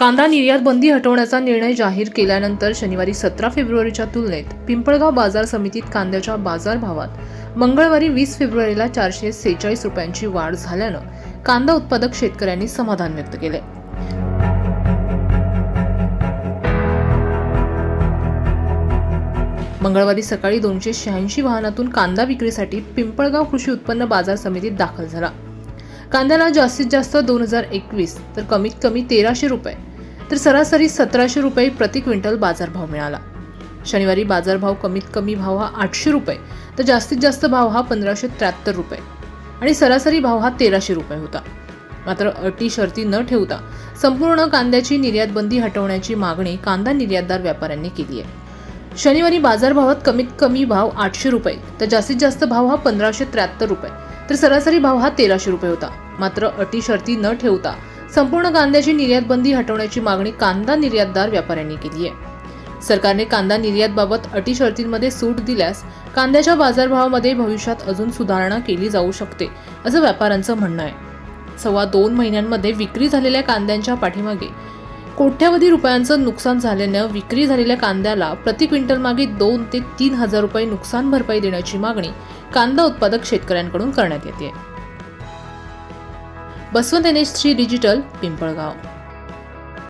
कांदा निर्यात बंदी हटवण्याचा निर्णय जाहीर केल्यानंतर शनिवारी सतरा फेब्रुवारीच्या तुलनेत पिंपळगाव बाजार समितीत कांद्याच्या बाजारभावात मंगळवारी वीस फेब्रुवारीला चारशे सेहेचाळीस रुपयांची वाढ झाल्यानं कांदा उत्पादक शेतकऱ्यांनी समाधान व्यक्त केले. मंगळवारी सकाळी दोनशे शहाऐंशी वाहनातून कांदा विक्रीसाठी पिंपळगाव कृषी उत्पन्न बाजार समितीत दाखल झाला. कांद्याला जास्तीत जास्त दोन हजार एकवीस तर कमीत कमी तेराशे रुपये तर सरासरी सतराशे रुपये प्रति क्विंटल बाजारभाव मिळाला. शनिवारी बाजारभाव कमीत कमी भाव हा आठशे रुपये तर जास्तीत जास्त भाव हा पंधराशे त्र्याहत्तर रुपये आणि सरासरी भाव हा तेराशे रुपये होता. मात्र अटी शर्ती न ठेवता संपूर्ण कांद्याची निर्यात बंदी हटवण्याची मागणी कांदा निर्यातदार व्यापाऱ्यांनी केली आहे. शनिवारी बाजारभावात कमीत कमी भाव आठशे रुपये तर जास्तीत जास्त भाव हा पंधराशे त्र्याहत्तर रुपये तर सरासरी भाव हा तेराशे रुपये होता. मात्र अटी शर्ती न ठेवता संपूर्ण कांद्याची निर्यात बंदी हटवण्याची मागणी कांदा निर्यातदार व्यापाऱ्यांनी केली आहे. सरकारने कांदा निर्यातबाबत अटी शर्तींमध्ये सूट दिल्यास कांद्याच्या बाजारभावामध्ये भविष्यात अजून सुधारणा केली जाऊ शकते असं व्यापाऱ्यांचं म्हणणं आहे. सव्वा दोन महिन्यांमध्ये विक्री झालेल्या कांद्यांच्या पाठीमागे कोट्यावधी रुपयांचं नुकसान झाल्यानं विक्री झालेल्या कांद्याला प्रति क्विंटल मागे दोन ते तीन हजार रुपये नुकसान भरपाई देण्याची मागणी कांदा उत्पादक शेतकऱ्यांकडून करण्यात येते. Baswant N H three digital Pimpalgaon.